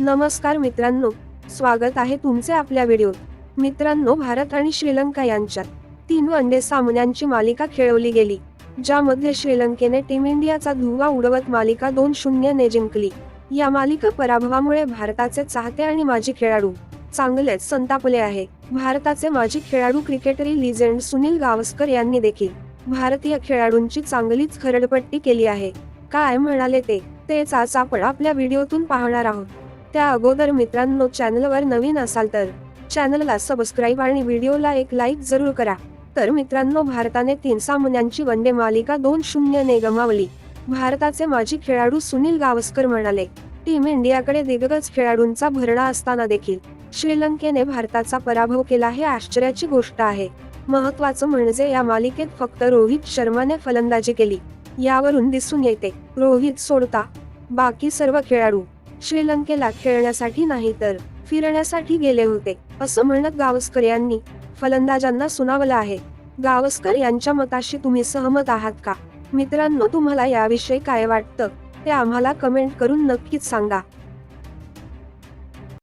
नमस्कार मित्रांनो स्वागत आहे तुमचे आपल्या व्हिडिओत. मित्रांनो भारत आणि श्रीलंका यांच्यात तीन वनडे सामन्यांची मालिका खेळवली गेली ज्यामध्ये श्रीलंकेने टीम इंडियाचा धुव्वा उडवत मालिका दोन शून्यने जिंकली. या मालिका पराभवामुळे भारताचे चाहते आणि माजी खेळाडू चांगलेच संतापले आहे. भारताचे माजी खेळाडू क्रिकेटरी लिजेंड सुनील गावस्कर यांनी देखील भारतीय खेळाडूंची चांगलीच खरडपट्टी केली आहे. काय म्हणाले ते तेच आज आपण आपल्या व्हिडिओतून पाहणार आहोत. त्या अगोदर मित्रांनो चॅनलवर नवीन असाल तर चॅनलला सबस्क्राईब आणि व्हिडिओला एक लाईक जरूर करा. तर मित्रांनो भारताने तीन सामन्यांची वनडे मालिका दोन शून्यने गमावली. भारताचे माजी खेळाडू सुनील गावस्कर म्हणाले टीम इंडियाकडे दिग्गज खेळाडूंचा भरणा असताना देखील श्रीलंकेने भारताचा पराभव केला हे आश्चर्याची गोष्ट आहे. महत्वाचं म्हणजे या मालिकेत फक्त रोहित शर्माने फलंदाजी केली. यावरून दिसून येते रोहित सोडता बाकी सर्व खेळाडू श्रीलंकेला खेळण्यासाठी नाही तर फिरण्यासाठी गेले होते असं म्हणत गावस्कर यांनी फलंदाजांना सुनावलं आहे. गावस्कर यांच्या मताशी तुम्ही सहमत आहात का? मित्रांनो तुम्हाला याविषयी काय वाटतं? ते आम्हाला कमेंट करून नक्कीच सांगा.